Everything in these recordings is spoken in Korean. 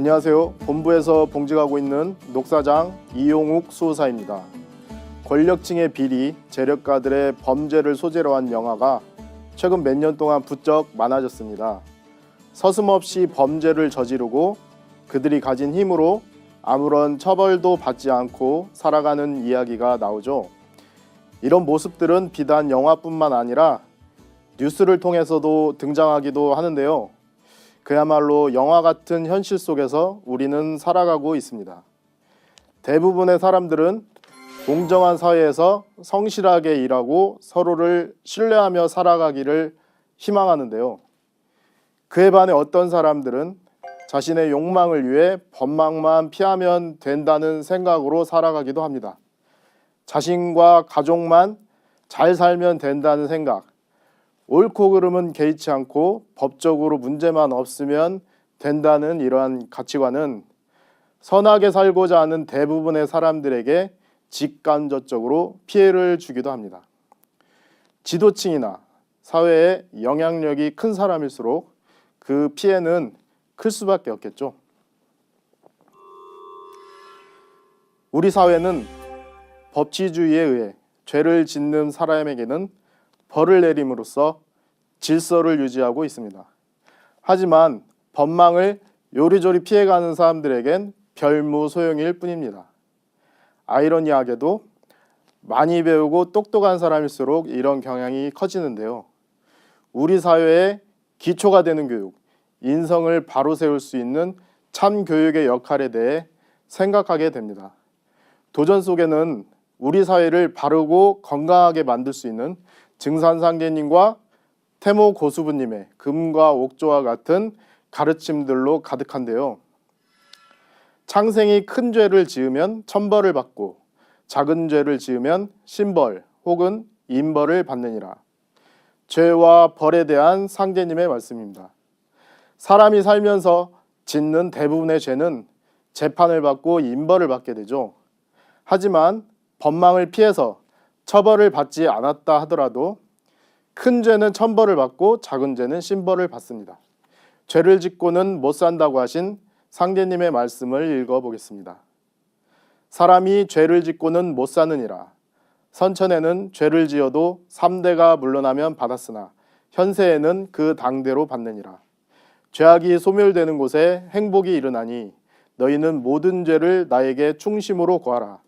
안녕하세요. 본부에서 봉직하고 있는 녹사장 이용욱 수호사입니다. 권력층의 비리, 재력가들의 범죄를 소재로 한 영화가 최근 몇 년 동안 부쩍 많아졌습니다. 서슴없이 범죄를 저지르고 그들이 가진 힘으로 아무런 처벌도 받지 않고 살아가는 이야기가 나오죠. 이런 모습들은 비단 영화뿐만 아니라 뉴스를 통해서도 등장하기도 하는데요. 그야말로 영화 같은 현실 속에서 우리는 살아가고 있습니다. 대부분의 사람들은 공정한 사회에서 성실하게 일하고 서로를 신뢰하며 살아가기를 희망하는데요. 그에 반해 어떤 사람들은 자신의 욕망을 위해 법망만 피하면 된다는 생각으로 살아가기도 합니다. 자신과 가족만 잘 살면 된다는 생각, 옳고 그름은 개의치 않고 법적으로 문제만 없으면 된다는 이러한 가치관은 선하게 살고자 하는 대부분의 사람들에게 직간접적으로 피해를 주기도 합니다. 지도층이나 사회에 영향력이 큰 사람일수록 그 피해는 클 수밖에 없겠죠. 우리 사회는 법치주의에 의해 죄를 짓는 사람에게는 벌을 내림으로써 질서를 유지하고 있습니다. 하지만 법망을 요리조리 피해가는 사람들에겐 별무 소용일 뿐입니다. 아이러니하게도 많이 배우고 똑똑한 사람일수록 이런 경향이 커지는데요. 우리 사회의 기초가 되는 교육, 인성을 바로 세울 수 있는 참 교육의 역할에 대해 생각하게 됩니다. 도전 속에는 우리 사회를 바르고 건강하게 만들 수 있는 증산상제님과 태모 고수부님의 금과 옥조와 같은 가르침들로 가득한데요. 창생이 큰 죄를 지으면 천벌을 받고 작은 죄를 지으면 신벌 혹은 인벌을 받느니라. 죄와 벌에 대한 상제님의 말씀입니다. 사람이 살면서 짓는 대부분의 죄는 재판을 받고 인벌을 받게 되죠. 하지만 법망을 피해서 처벌을 받지 않았다 하더라도 큰 죄는 천벌을 받고 작은 죄는 신벌을 받습니다. 죄를 짓고는 못 산다고 하신 상제님의 말씀을 읽어보겠습니다. 사람이 죄를 짓고는 못 사느니라. 선천에는 죄를 지어도 삼대가 물러나면 받았으나 현세에는 그 당대로 받느니라. 죄악이 소멸되는 곳에 행복이 일어나니 너희는 모든 죄를 나에게 충심으로 구하라.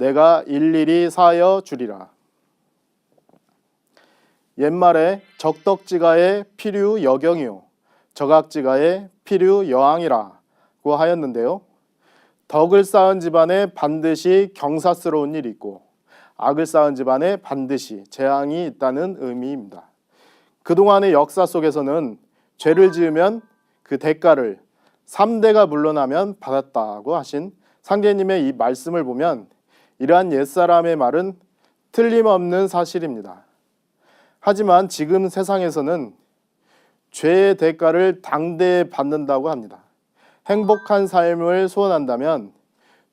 내가 일일이 사하여 주리라. 옛말에 적덕지가의 필유 여경이요 적악지가의 필유 여왕이라고 하였는데요. 덕을 쌓은 집안에 반드시 경사스러운 일이 있고 악을 쌓은 집안에 반드시 재앙이 있다는 의미입니다. 그동안의 역사 속에서는 죄를 지으면 그 대가를 3대가 물러나면 받았다고 하신 상제님의 이 말씀을 보면 이러한 옛사람의 말은 틀림없는 사실입니다. 하지만 지금 세상에서는 죄의 대가를 당대에 받는다고 합니다. 행복한 삶을 소원한다면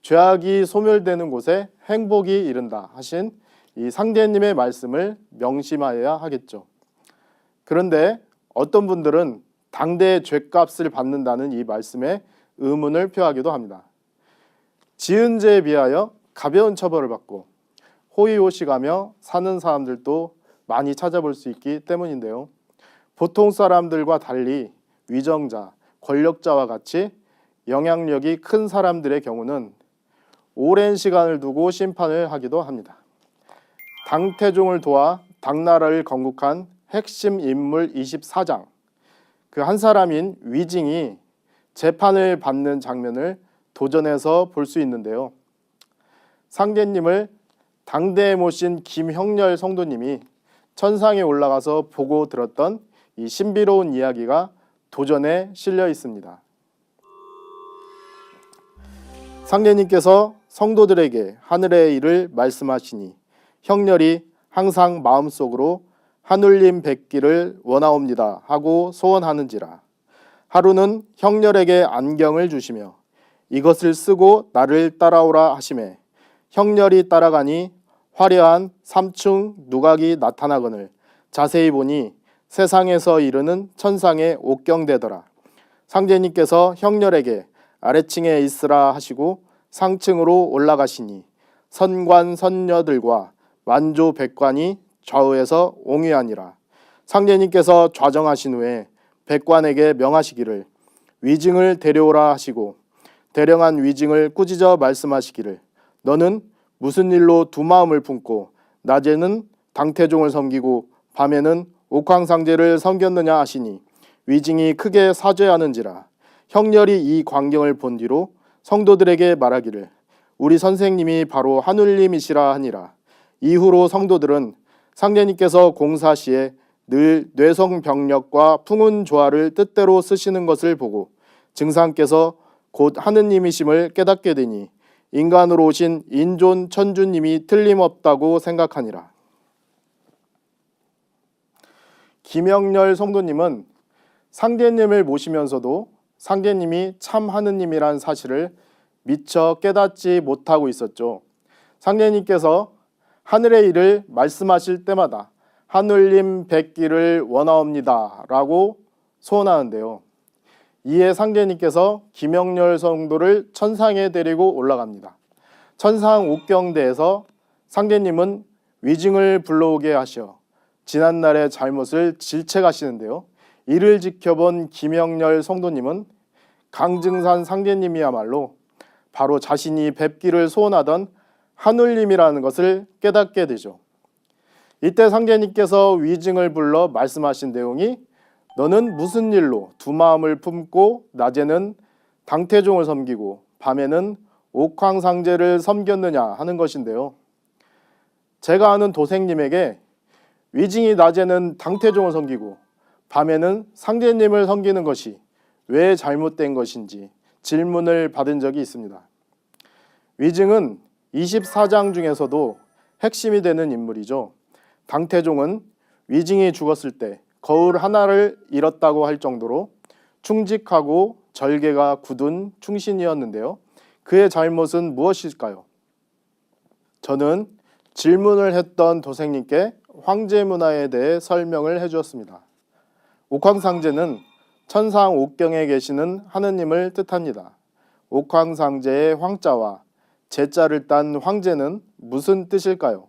죄악이 소멸되는 곳에 행복이 이른다 하신 이 상대님의 말씀을 명심하여야 하겠죠. 그런데 어떤 분들은 당대의 죄값을 받는다는 이 말씀에 의문을 표하기도 합니다. 지은 죄에 비하여 가벼운 처벌을 받고 호의호식하며 사는 사람들도 많이 찾아볼 수 있기 때문인데요. 보통 사람들과 달리 위정자, 권력자와 같이 영향력이 큰 사람들의 경우는 오랜 시간을 두고 심판을 하기도 합니다. 당태종을 도와 당나라를 건국한 핵심 인물 24장 그 한 사람인 위징이 재판을 받는 장면을 도전해서 볼 수 있는데요. 상계님을 당대에 모신 김형렬 성도님이 천상에 올라가서 보고 들었던 이 신비로운 이야기가 도전에 실려 있습니다. 상례님께서 성도들에게 하늘의 일을 말씀하시니 형렬이 항상 마음속으로 하늘님 뵙기를 원하옵니다 하고 소원하는지라 하루는 형렬에게 안경을 주시며 이것을 쓰고 나를 따라오라 하심에 형렬이 따라가니 화려한 삼층 누각이 나타나거늘 자세히 보니 세상에서 이르는 천상의 옥경대더라. 상제님께서 형렬에게 아래층에 있으라 하시고 상층으로 올라가시니 선관 선녀들과 만조 백관이 좌우에서 옹위하니라. 상제님께서 좌정하신 후에 백관에게 명하시기를 위증을 데려오라 하시고 대령한 위증을 꾸짖어 말씀하시기를 너는 무슨 일로 두 마음을 품고 낮에는 당태종을 섬기고 밤에는 옥황상제를 섬겼느냐 하시니 위증이 크게 사죄하는지라. 형렬이 이 광경을 본 뒤로 성도들에게 말하기를 우리 선생님이 바로 하늘님이시라 하니라. 이후로 성도들은 상제님께서 공사 시에 늘 뇌성병력과 풍운 조화를 뜻대로 쓰시는 것을 보고 증상께서 곧 하느님이심을 깨닫게 되니 인간으로 오신 인존 천주님이 틀림없다고 생각하니라. 김영렬 성도님은 상제님을 모시면서도 상제님이 참 하느님이란 사실을 미처 깨닫지 못하고 있었죠. 상제님께서 하늘의 일을 말씀하실 때마다 하늘님 뵙기를 원하옵니다라고 소원하는데요. 이에 상제님께서 김영렬 성도를 천상에 데리고 올라갑니다. 천상 옥경대에서 상제님은 위증을 불러오게 하셔 지난날의 잘못을 질책하시는데요. 이를 지켜본 김영렬 성도님은 강증산 상제님이야말로 바로 자신이 뵙기를 소원하던 하늘님이라는 것을 깨닫게 되죠. 이때 상제님께서 위증을 불러 말씀하신 내용이 너는 무슨 일로 두 마음을 품고 낮에는 당태종을 섬기고 밤에는 옥황상제를 섬겼느냐 하는 것인데요. 제가 아는 도생님에게 위증이 낮에는 당태종을 섬기고 밤에는 상제님을 섬기는 것이 왜 잘못된 것인지 질문을 받은 적이 있습니다. 위증은 24장 중에서도 핵심이 되는 인물이죠. 당태종은 위증이 죽었을 때 거울 하나를 잃었다고 할 정도로 충직하고 절개가 굳은 충신이었는데요. 그의 잘못은 무엇일까요? 저는 질문을 했던 도생님께 황제 문화에 대해 설명을 해주었습니다. 옥황상제는 천상 옥경에 계시는 하느님을 뜻합니다. 옥황상제의 황자와 제자를 딴 황제는 무슨 뜻일까요?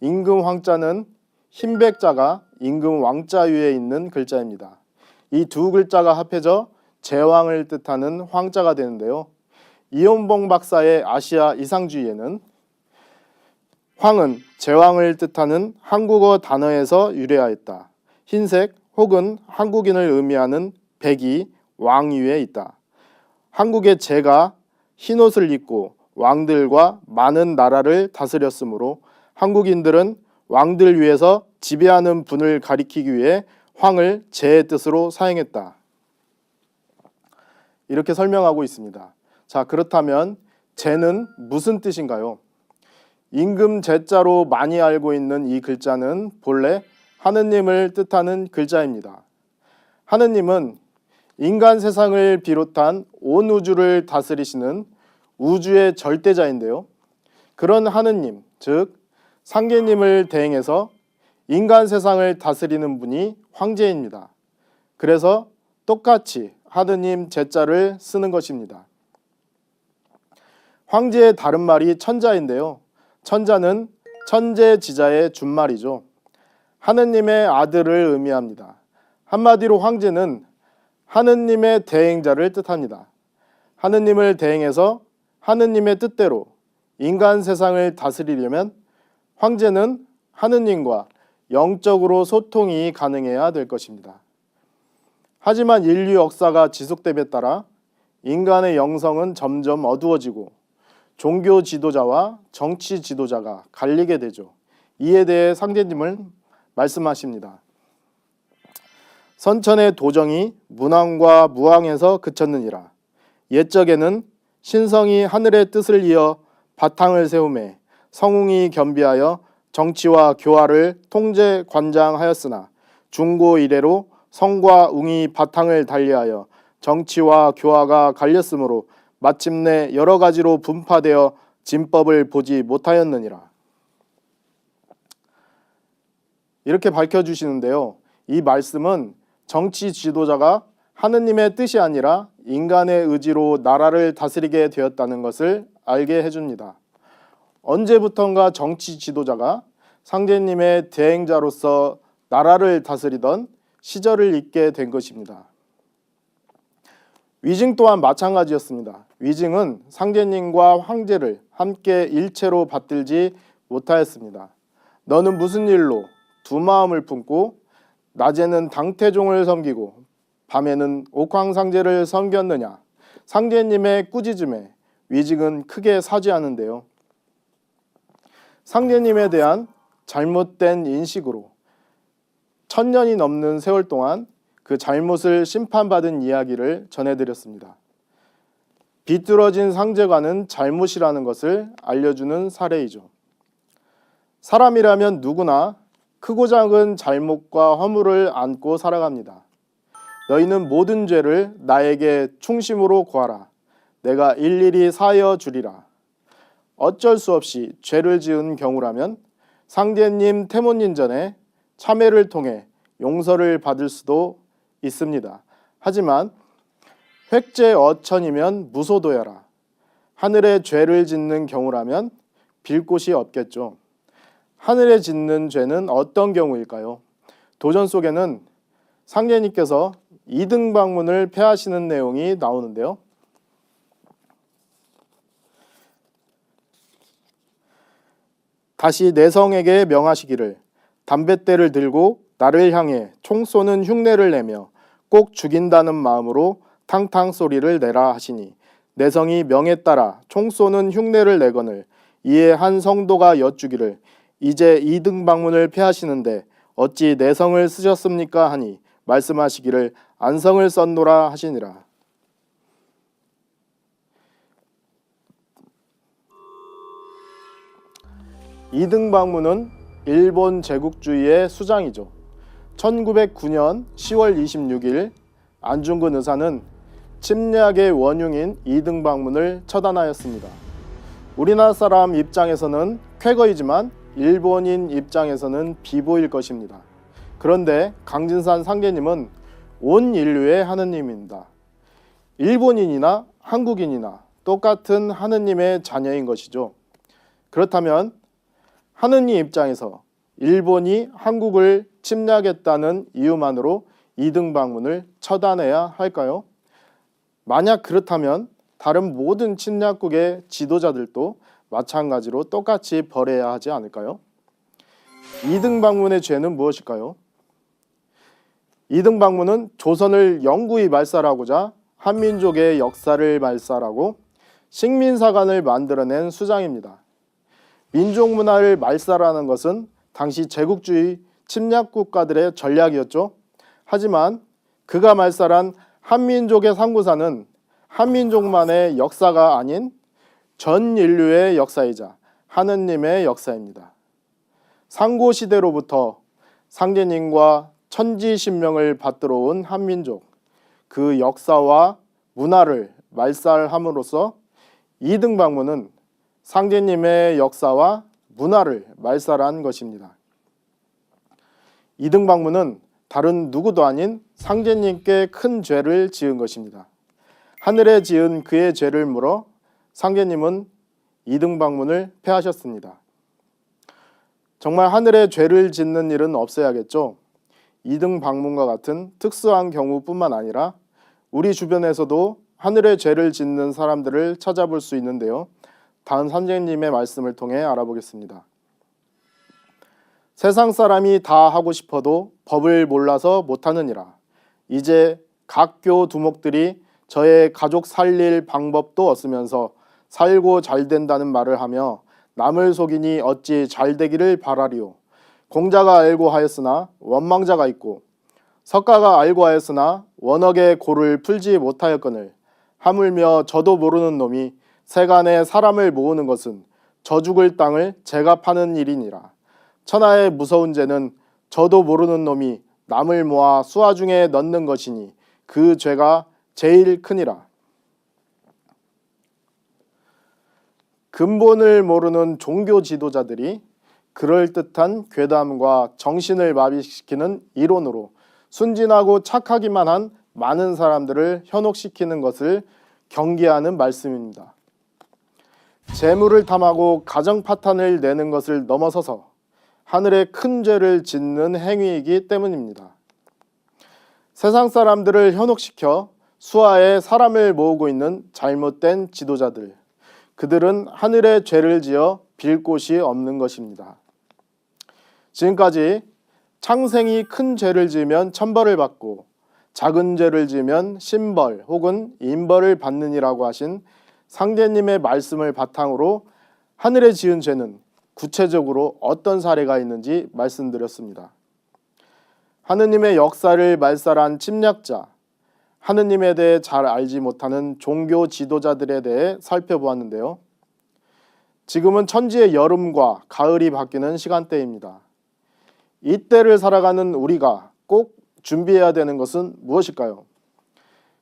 임금 황자는 흰백자가 임금 왕자 위에 있는 글자입니다. 이 두 글자가 합해져 제왕을 뜻하는 황자가 되는데요. 이온봉 박사의 아시아 이상주의에는 황은 제왕을 뜻하는 한국어 단어에서 유래하였다. 흰색 혹은 한국인을 의미하는 백이 왕 위에 있다. 한국의 제가 흰 옷을 입고 왕들과 많은 나라를 다스렸으므로 한국인들은 왕들 위에서 지배하는 분을 가리키기 위해 황을 제의 뜻으로 사용했다. 이렇게 설명하고 있습니다. 자, 그렇다면 제는 무슨 뜻인가요? 임금 제자로 많이 알고 있는 이 글자는 본래 하느님을 뜻하는 글자입니다. 하느님은 인간 세상을 비롯한 온 우주를 다스리시는 우주의 절대자인데요. 그런 하느님, 즉 상계님을 대행해서 인간 세상을 다스리는 분이 황제입니다. 그래서 똑같이 하느님 제자를 쓰는 것입니다. 황제의 다른 말이 천자인데요. 천자는 천재 지자의 준말이죠. 하느님의 아들을 의미합니다. 한마디로 황제는 하느님의 대행자를 뜻합니다. 하느님을 대행해서 하느님의 뜻대로 인간 세상을 다스리려면 황제는 하느님과 영적으로 소통이 가능해야 될 것입니다. 하지만 인류 역사가 지속됨에 따라 인간의 영성은 점점 어두워지고 종교 지도자와 정치 지도자가 갈리게 되죠. 이에 대해 상대님은 말씀하십니다. 선천의 도정이 문왕과 무왕에서 그쳤느니라. 옛적에는 신성이 하늘의 뜻을 이어 바탕을 세우매 성웅이 겸비하여 정치와 교화를 통제 관장하였으나 중고 이래로 성과 웅이 바탕을 달리하여 정치와 교화가 갈렸으므로 마침내 여러 가지로 분파되어 진법을 보지 못하였느니라. 이렇게 밝혀 주시는데요. 이 말씀은 정치 지도자가 하느님의 뜻이 아니라 인간의 의지로 나라를 다스리게 되었다는 것을 알게 해줍니다. 언제부턴가 정치 지도자가 상제님의 대행자로서 나라를 다스리던 시절을 잊게 된 것입니다. 위증 또한 마찬가지였습니다. 위증은 상제님과 황제를 함께 일체로 받들지 못하였습니다. 너는 무슨 일로 두 마음을 품고 낮에는 당태종을 섬기고 밤에는 옥황상제를 섬겼느냐? 상제님의 꾸짖음에 위증은 크게 사죄하는데요. 상제님에 대한 잘못된 인식으로 천년이 넘는 세월 동안 그 잘못을 심판받은 이야기를 전해드렸습니다. 비뚤어진 상제관은 잘못이라는 것을 알려주는 사례이죠. 사람이라면 누구나 크고 작은 잘못과 허물을 안고 살아갑니다. 너희는 모든 죄를 나에게 충심으로 구하라. 내가 일일이 사여 주리라. 어쩔 수 없이 죄를 지은 경우라면 상대님 태모님 전에 참회를 통해 용서를 받을 수도 있습니다. 하지만 획제 어천이면 무소도야라. 하늘에 죄를 짓는 경우라면 빌 곳이 없겠죠. 하늘에 짓는 죄는 어떤 경우일까요? 도전 속에는 상제님께서 이등 방문을 폐하시는 내용이 나오는데요. 다시 내성에게 명하시기를 담뱃대를 들고 나를 향해 총 쏘는 흉내를 내며 꼭 죽인다는 마음으로 탕탕 소리를 내라 하시니 내성이 명에 따라 총 쏘는 흉내를 내거늘 이에 한 성도가 여쭈기를 이제 이등 방문을 폐하시는데 어찌 내성을 쓰셨습니까 하니 말씀하시기를 안성을 썼노라 하시니라 이등 방문은 일본 제국주의의 수장이죠. 1909년 10월 26일 안중근 의사는 침략의 원흉인 이등 방문을 처단하였습니다. 우리나라 사람 입장에서는 쾌거이지만 일본인 입장에서는 비보일 것입니다. 그런데 강진산 상계님은 온 인류의 하느님입니다. 일본인이나 한국인이나 똑같은 하느님의 자녀인 것이죠. 그렇다면 하느님 입장에서 일본이 한국을 침략했다는 이유만으로 이등 방문을 처단해야 할까요? 만약 그렇다면 다른 모든 침략국의 지도자들도 마찬가지로 똑같이 벌해야 하지 않을까요? 이등 방문의 죄는 무엇일까요? 이등 방문은 조선을 영구히 말살하고자 한민족의 역사를 말살하고 식민사관을 만들어낸 수장입니다. 민족 문화를 말살하는 것은 당시 제국주의 침략 국가들의 전략이었죠. 하지만 그가 말살한 한민족의 상고사는 한민족만의 역사가 아닌 전 인류의 역사이자 하느님의 역사입니다. 상고 시대로부터 상제님과 천지 신명을 받들어 온 한민족 그 역사와 문화를 말살함으로써 이등 방문은 상제님의 역사와 문화를 말살한 것입니다. 이등 방문은 다른 누구도 아닌 상제님께 큰 죄를 지은 것입니다. 하늘에 지은 그의 죄를 물어 상제님은 이등 방문을 폐하셨습니다. 정말 하늘에 죄를 짓는 일은 없어야겠죠. 이등 방문과 같은 특수한 경우뿐만 아니라 우리 주변에서도 하늘에 죄를 짓는 사람들을 찾아볼 수 있는데요. 다음 선생님의 말씀을 통해 알아보겠습니다. 세상 사람이 다 하고 싶어도 법을 몰라서 못하느니라. 이제 각 교 두목들이 저의 가족 살릴 방법도 없으면서 살고 잘 된다는 말을 하며 남을 속이니 어찌 잘 되기를 바라리오. 공자가 알고 하였으나 원망자가 있고 석가가 알고 하였으나 원억의 고를 풀지 못하였거늘 하물며 저도 모르는 놈이 세간에 사람을 모으는 것은 저 죽을 땅을 제가 파는 일이니라. 천하의 무서운 죄는 저도 모르는 놈이 남을 모아 수하 중에 넣는 것이니 그 죄가 제일 크니라. 근본을 모르는 종교 지도자들이 그럴듯한 괴담과 정신을 마비시키는 이론으로 순진하고 착하기만 한 많은 사람들을 현혹시키는 것을 경계하는 말씀입니다. 재물을 탐하고 가정 파탄을 내는 것을 넘어서서 하늘의 큰 죄를 짓는 행위이기 때문입니다. 세상 사람들을 현혹시켜 수하에 사람을 모으고 있는 잘못된 지도자들, 그들은 하늘의 죄를 지어 빌 곳이 없는 것입니다. 지금까지 창생이 큰 죄를 지으면 천벌을 받고 작은 죄를 지으면 신벌 혹은 인벌을 받느니라고 하신 상대님의 말씀을 바탕으로 하늘에 지은 죄는 구체적으로 어떤 사례가 있는지 말씀드렸습니다. 하느님의 역사를 말살한 침략자, 하느님에 대해 잘 알지 못하는 종교 지도자들에 대해 살펴보았는데요. 지금은 천지의 여름과 가을이 바뀌는 시간대입니다. 이때를 살아가는 우리가 꼭 준비해야 되는 것은 무엇일까요?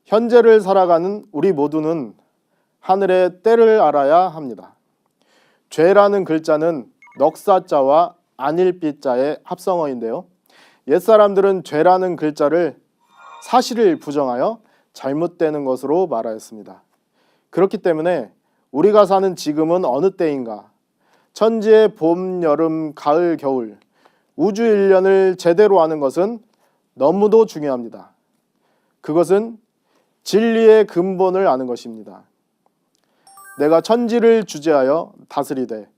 현재를 살아가는 우리 모두는 하늘의 때를 알아야 합니다. 죄라는 글자는 넉사자와 안일비자의 합성어인데요. 옛사람들은 죄라는 글자를 사실을 부정하여 잘못되는 것으로 말하였습니다. 그렇기 때문에 우리가 사는 지금은 어느 때인가? 천지의 봄, 여름, 가을, 겨울 우주 일련을 제대로 아는 것은 너무도 중요합니다. 그것은 진리의 근본을 아는 것입니다. 내가 천지를 주재하여 다스리되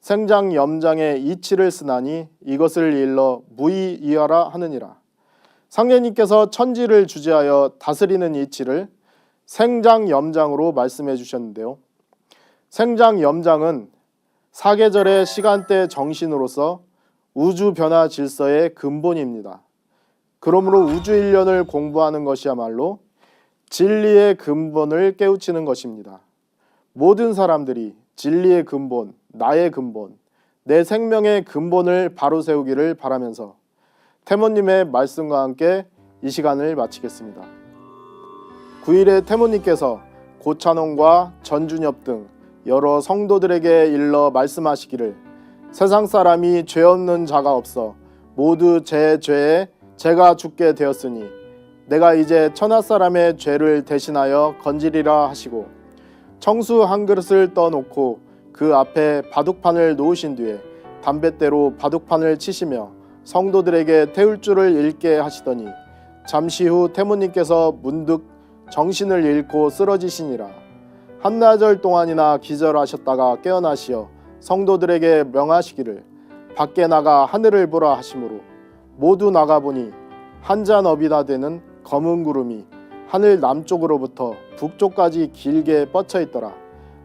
생장 염장의 이치를 쓰나니 이것을 일러 무의이하라 하느니라. 상례님께서 천지를 주재하여 다스리는 이치를 생장 염장으로 말씀해 주셨는데요. 생장 염장은 사계절의 시간대 정신으로서 우주 변화 질서의 근본입니다. 그러므로 우주 일련을 공부하는 것이야말로 진리의 근본을 깨우치는 것입니다. 모든 사람들이 진리의 근본, 나의 근본, 내 생명의 근본을 바로 세우기를 바라면서 태모님의 말씀과 함께 이 시간을 마치겠습니다. 9일에 태모님께서 고찬홍과 전준엽 등 여러 성도들에게 일러 말씀하시기를 세상 사람이 죄 없는 자가 없어 모두 제 죄에 제가 죽게 되었으니 내가 이제 천하 사람의 죄를 대신하여 건지리라 하시고 청수 한 그릇을 떠놓고 그 앞에 바둑판을 놓으신 뒤에 담뱃대로 바둑판을 치시며 성도들에게 태울 줄을 읽게 하시더니 잠시 후 태모님께서 문득 정신을 잃고 쓰러지시니라. 한나절 동안이나 기절하셨다가 깨어나시어 성도들에게 명하시기를 밖에 나가 하늘을 보라 하심으로 모두 나가 보니 한 잔 업이나 되는 검은 구름이 하늘 남쪽으로부터 북쪽까지 길게 뻗쳐 있더라.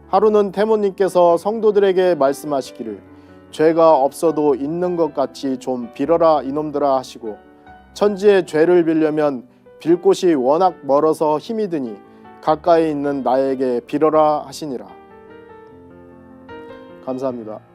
하루는 태모님께서 성도들에게 말씀하시기를 죄가 없어도 있는 것 같이 좀 빌어라 이놈들아 하시고 천지의 죄를 빌려면 빌 곳이 워낙 멀어서 힘이 드니 가까이 있는 나에게 빌어라 하시니라. 감사합니다.